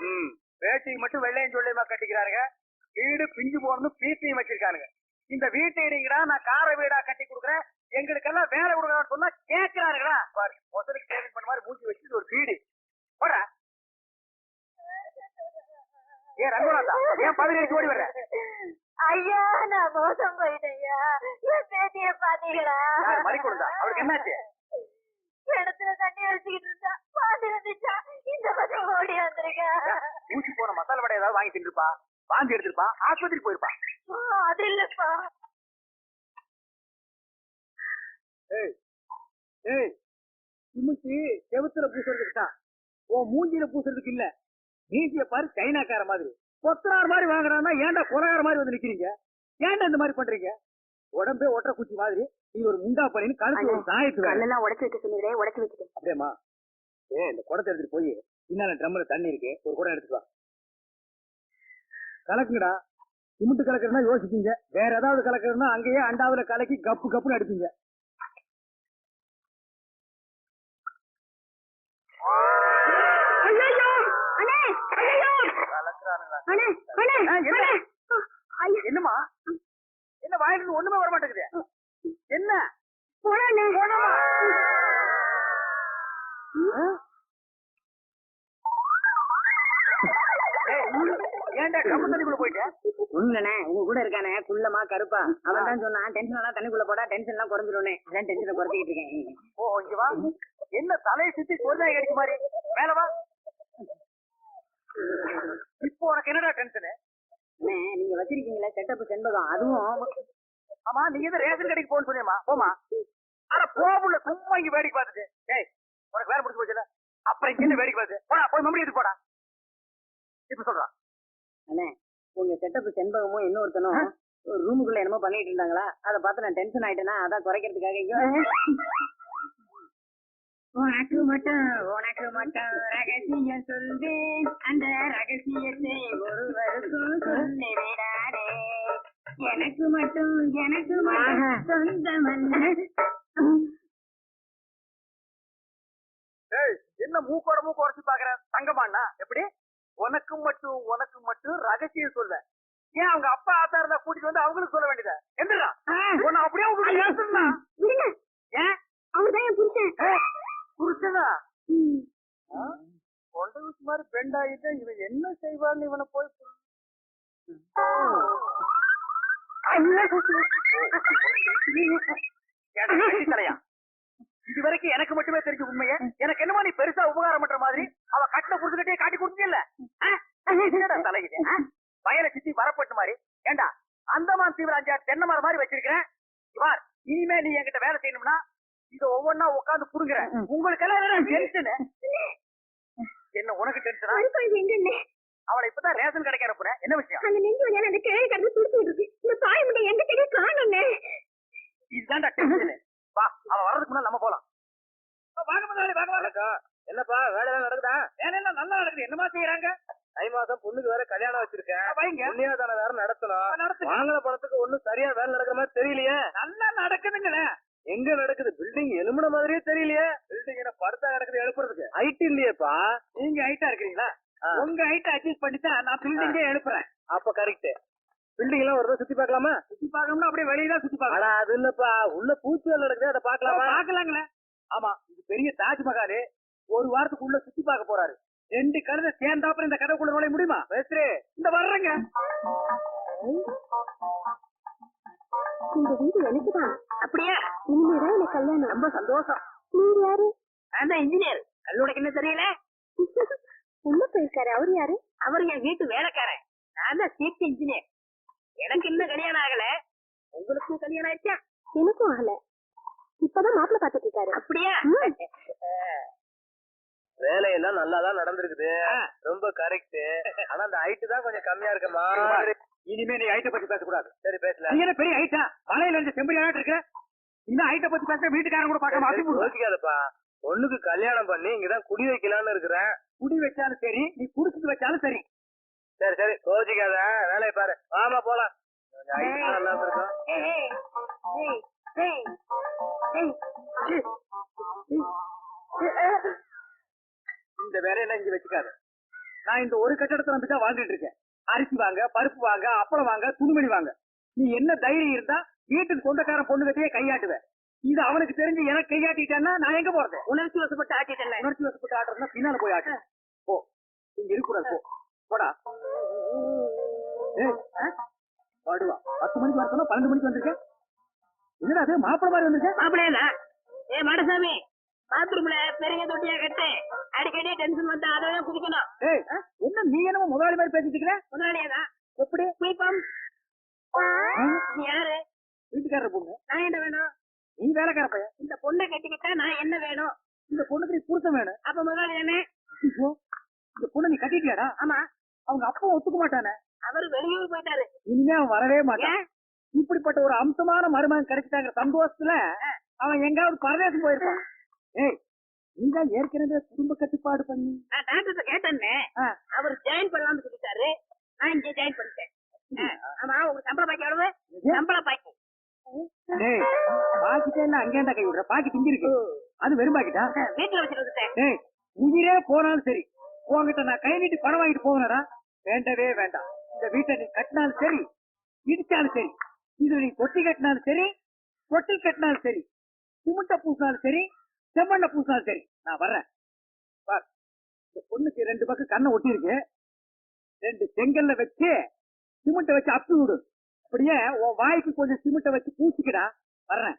ம். வேட்டிக்கு மட்டும் வெள்ளையும் சொல்லியமா கட்டிக்கிறாருங்க. வீடு பிஞ்சு போகணும் பீத்தையும் வச்சிருக்கானுங்க. இந்த வீட்டை இடிங்கடா நான் கார வீடா கட்டி கொடுக்குறேன். எங்களுக்கெல்லாம் வேலை கொடுக்குறான்னு சொன்னா கேட்கிறாருங்களா பாரு முதலுக்கு சேவிங் பண்ண மாதிரி மூஞ்சி வச்சுட்டு ஒரு வீடு. போட. ஏன் ரங்கநாதா ஏன் பதினேழு ஓடி வர்ற? ஐயா நான் மோசம் போயிட்டேன் ஐயா என் பேத்திய பாத்தீங்களா? மறி கொடுத்தா அவளுக்கு என்னாச்சு? கிணத்துல தண்ணி அடிச்சுக்கிட்டு இருந்தா பாதி வந்துச்சா? இந்த பக்கம் ஓடி வந்திருக்கேன் ஊசி போன மசாலா வடை ஏதாவது வாங்கி தின்றுப்பா வாந்தி எடுத்திருப்பா. ஆஸ்பத்திரி போயிருப்பா. அது இல்லப்பா. ஏய் ஏய் சிமிச்சு செவுத்துல பூசுறதுக்கு தான். உன் மூஞ்சில பூசுறதுக்கு இல்ல. மீசிய பாரு சைனாக்கார மாதிரி. கொத்தனார் மாதிரி வாங்குறான்னா ஏன்டா கொலகார மாதிரி வந்து நிக்கிறீங்க? ஏன்டா இந்த மாதிரி பண்றீங்க? உடம்பே ஒற்ற குச்சி மாதிரி. நீ ஒரு முண்டா பண்ணின்னு கழுத்து ஒரு சாயத்து உடைச்சு வைக்க சொன்னீங்களே உடைச்சு வச்சுட்டேன் அப்படியேம்மா? ஏ இந்த குடத்தை எடுத்துட்டு போய். பின்னால ட்ரம்ல தண்ணி இருக்கு. ஒரு குடம் எடுத்துட்டு வா. கலக்குங்கடா. சிமெண்ட் கலக்குறதுனா யோசிப்பீங்க. வேற ஏதாவது கலக்குறதுனா அங்கேயே அண்டாவுல கலக்கி கப்பு கப்புன்னு அடிப்பீங்க. ஆ, என்ன? வாயிலிருந்து ஒண்ணுமே வர மாட்டேங்குது. என்ன? போனே உண்மைண்ணே உங்க கூட இருக்கானே குள்ளமா கருப்பா. அவன் தான் சொன்னான் டென்ஷன் எல்லாம் தண்ணிக்குள்ள போடா டென்ஷன் எல்லாம் குறைஞ்சிரும்னே அதான் டென்ஷனை குறைச்சிக்கிட்டு இருக்கேன். ஓ இங்க வா. என்ன தலையை சுத்தி கொள்ளாய் அடிக்க மாதிரி? மேல வா. இப்போ உனக்கு என்னடா டென்ஷனு நீங்க வச்சிருக்கீங்களே செட்டப் செண்பகம் அதுவும் ஆமா. நீங்க ரேஷன் கடைக்கு போன்னு சொன்னியம்மா? போமா அட போமுள்ள சும்மா இங்க வேடிக்கை பார்த்துட்டு. ஏய் உனக்கு வேலை முடிச்சு போச்சுல? அப்புறம் இங்க என்ன வேடிக்கை பார்த்து. போடா போய் மம்மி எடுத்து போடா. இப்ப சொல்றான் அண்ணே உங்க செட்டப் செண்பகமும் இன்னொருத்தனும் ஒரு ரூமுக்குள்ள என்னமோ பண்ணிட்டு இருந்தாங்களா? அதை பார்த்து நான் டென்ஷன் ஆயிட்டேனா? அதான் குறைக்கிறதுக்காக உனக்கு மட்டும் உனக்கு மட்டும் ரகசியம் சொல்வேன். அந்த ரகசியத்தை ஒருவருக்கும் சொல்லி விடாதே எனக்கு மட்டும் எனக்கு மட்டும் சொந்தமல்ல. என்ன மூக்கோட மூக்கு உரைச்சு பாக்குற தங்கமாண்ணா எப்படி? உனக்கு மட்டும் உனக்கு மட்டும் ரகசியம் சொல்ல ஏன் அவங்க அப்பா ஆத்தா இருந்தா கூட்டிட்டு வந்து அவங்களுக்கு சொல்ல வேண்டியதா எந்திரா உன்னை அப்படியே விடுங்க ஏன் அவர்தான் என் புருஷன் புருஷனா? கொண்ட ஊசி மாதிரி பெண்ட் ஆகிட்டு இவன் என்ன செய்வான்னு இவனை போய் தலையா இது வரைக்கும் எனக்கு மட்டுமே தெரிஞ்ச உண்மையை. எனக்கு என்னமோ நீ பெருசா உபகாரம் பண்ற மாதிரி அவ கட்டின புரிஞ்சுக்கிட்டே காட்டி கொடுத்தீங்கல்ல ஆ? வயலை சுத்தி வரப்பட்டு மாதிரி. ஏண்டா அந்தமான் தீவிராஞ்சா தென்னை மரம் மாதிரி வச்சிருக்கிறேன். இவார் இனிமே நீ என்கிட்ட வேலை செய்யணும்னா இத ஒவ்வொன்னா உட்காந்து புடுங்குற. உங்களுக்கு எல்லாம் டென்ஷனு? என்ன உனக்கு டென்ஷனா? அவளை இப்பதான் ரேஷன் கடைக்கு அனுப்புறேன் என்ன விஷயம்? அந்த நெஞ்சு அந்த கடந்து துடிச்சு இருக்கு இந்த தாய் முட்டை எங்க தெரிய காணும்னே இதுதான்டா டென்ஷனு வா அவ வர்றதுக்கு முன்னாடி நம்ம போலாம் அப்ப வாங்க முதலாளி வாங்க வாங்க என்னப்பா வேலை எல்லாம் நடக்குதா? வேலை எல்லாம் நல்லா நடக்குது. என்னமா செய்யறாங்க தை மாசம் பொண்ணுக்கு வேற கல்யாணம் வச்சிருக்கேன். புண்ணியாதான வேற நடத்தணும். நடத்து வாங்கின பணத்துக்கு ஒண்ணும் சரியா வேலை நடக்கிற மாதிரி தெரியலையே. நல்லா நடக்குதுங்களே. எங்க நடக்குது? பில்டிங் எலும்புன மாதிரியே தெரியலையே. பில்டிங் என்ன படுத்தா நடக்குது எழுப்புறதுக்கு? ஹைட் இல்லையேப்பா. நீங்க ஹைட்டா இருக்கிறீங்களா? உங்க ஹைட் அட்ஜஸ்ட் பண்ணிட்டா நான் பில்டிங்கே எழுப்புறேன். அப்ப கரெக்ட் பில்டிங் எல்லாம் ஒரு தடவை சுத்தி பார்க்கலாமா? சுத்தி பார்க்கணும்னா அப்படியே வெளியே தான் சுத்தி பார்க்கலாம் அது இல்லப்பா. உள்ள பூச்சி வேலை நடக்குது அதை பார்க்கலாமா? பார்க்கலாங்களே. ஆமா இது பெரிய தாஜ்மஹால். ஒரு வாரத்துக்கு உள்ள சுத்தி பார்க்க போறாரு. ரெண்டு கழுதை சேர்ந்தாப்புறம் இந்த கதைக்குள்ள நுழைய முடியுமா? பேசுறே. இந்த வர்றேங்க. இந்த வீடு எனக்குதான். அப்படியா? இனிமேதான் எனக்கு கல்யாணம். ரொம்ப சந்தோஷம். நீங்க யாரு? நான் தான் இன்ஜினியர் கல்லூடைக்கு என்ன தெரியல? உள்ள போயிருக்காரு. அவரு யாரு? அவர் என் வீட்டு வேலைக்காரன். நான் தான் சீஃப் இன்ஜினியர் எனக்கு இன்னும் கல்யாணம் ஆகல. உங்களுக்கும் கல்யாணம் ஆயிடுச்சா? எனக்கும் ஆகல. இப்பதான் மாப்பிள்ள பாத்துட்டு இருக்காரு. அப்படியா? வேலையெல்லாம் நல்லா தான் நடந்திருக்குது ரொம்ப கரெக்ட் ஆனா அந்த ஹைட் தான் கொஞ்சம் கம்மியா இருக்கமா இனிமே நீ ஹைட்ட பத்தி பேசக்கூடாது சரி பேசல நீ என்ன பெரிய ஹைட்டா மலையில இருந்து செம்பரி ஆட்டு இருக்க இன்னும் ஹைட்ட பத்தி பேச வீட்டுக்காரன் கூட பார்க்காம அப்படி யோசிக்காதப்பா பொண்ணுக்கு கல்யாணம் பண்ணி இங்கதான் குடி வைக்கலாம்னு இருக்கிறேன் குடி வச்சாலும் சரி நீ குடிச்சிட்டு வச்சாலும் சரி சரி சரி கோச்சிக்காத வேலையை பாரு ஆமா போலாம் இருக்கும் இந்த வேலையெல்லாம் இங்க வச்சுக்காத. நான் இந்த ஒரு கட்டடத்தை நம்பி தான் வாழ்ந்துட்டு இருக்கேன். அரிசி வாங்க பருப்பு வாங்க அப்பளம் வாங்க துணிமணி வாங்க. நீ என்ன தைரியம் இருந்தா வீட்டுக்கு சொந்தக்காரன் பொண்ணு கட்டியே கையாட்டுவேன் இது அவனுக்கு தெரிஞ்சு எனக்கு கையாட்டிட்டான்னா நான் எங்க போறது? உணர்ச்சி வசப்பட்டு ஆட்டிட்டேன் உணர்ச்சி வசப்பட்டு ஆடுறதுனா பின்னால போய் ஆட்டு. போ. இங்க இருக்கக்கூடாது போ. போடா? பாடுவா. பத்து மணிக்கு வரணும் பன்னெண்டு மணிக்கு வந்திருக்கேன் என்னடா அது? மாப்பிள மாதிரி வந்திருக்கேன் மாப்பிள்ளையா? ஏ மாடசாமி. பாத்ரூம்ல பெரிய தொட்டியா கட்டு. அடிக்கடி டென்ஷன் வந்தா குதிக்கணும் ஏய் என்ன நீ என்னமோ முதலாளி மாதிரி பேசிட்டு இருக்கிற முதலாளியாதான் எப்படி? குளிப்பம்? நீ யாரு? வீட்டுக்காரர் பொண்ணு. நான் என்ன வேணும்? நீ வேலைக்கார பையன். இந்த பொண்ணை கட்டிக்கிட்டா நான் என்ன வேணும்? இந்த பொண்ணுக்கு நீ புருஷன் வேணும். அப்ப முதலாளி தானே? இந்த பொண்ணு நீ கட்டிட்டியாடா? ஆமா. அவங்க அப்பா ஒத்துக்க மாட்டானே. அவரு வெளியூர் போயிட்டாரு. இனிமே அவன் வரவே மாட்டான். இப்படிப்பட்ட ஒரு அம்சமான மருமகன் கிடைச்சிட்டாங்க சந்தோஷத்துல அவன் எங்காவது பரதேசம் போயிருப்பான். ஏய் நீதான் ஏற்கனவே குடும்ப கட்டுப்பாடு பண்ணி. நான் டாக்டர் கேட்டேன்னே. அவர் ஜாயின் பண்ணலாம்னு சொல்லிட்டாரு. நான் இங்க ஜாயின் பண்ணிட்டேன். ஆமா உங்க சம்பள பாக்கி எவ்வளவு? சம்பள பாக்கி. டேய் பாக்கிட்டே என்ன அங்கேண்டா கை விடுற. பாக்கி திங்க இருக்கு. அது வெறும் பாக்கிட்டா? வீட்டுல வந்துட்டேன் டேய் உயிரே போனாலும் சரி. உன்கிட்ட நான் கை நீட்டி பணம் வாங்கிட்டு போவேனடா வேண்டவே வேண்டாம். இந்த வீட்டை நீ கட்டினாலும் சரி இடிச்சாலும் சரி இது நீ தொட்டி கட்டினாலும் சரி தொட்டில் கட்டினாலும் சரி சிமெண்ட பூசினாலும் சரி செம்மண்ண பூசினா சரி நான் வர்றேன். பார். இந்த பொண்ணுக்கு ரெண்டு பக்கம் கண்ணை ஒட்டி இருக்கு ரெண்டு செங்கல்ல வச்சு சிமெண்ட்டை வச்சு அப்பி விடு. அப்படியே உன் வாய்க்கு கொஞ்சம் சிமெண்ட்டை வச்சு பூசிக்கடா. வர்றேன்.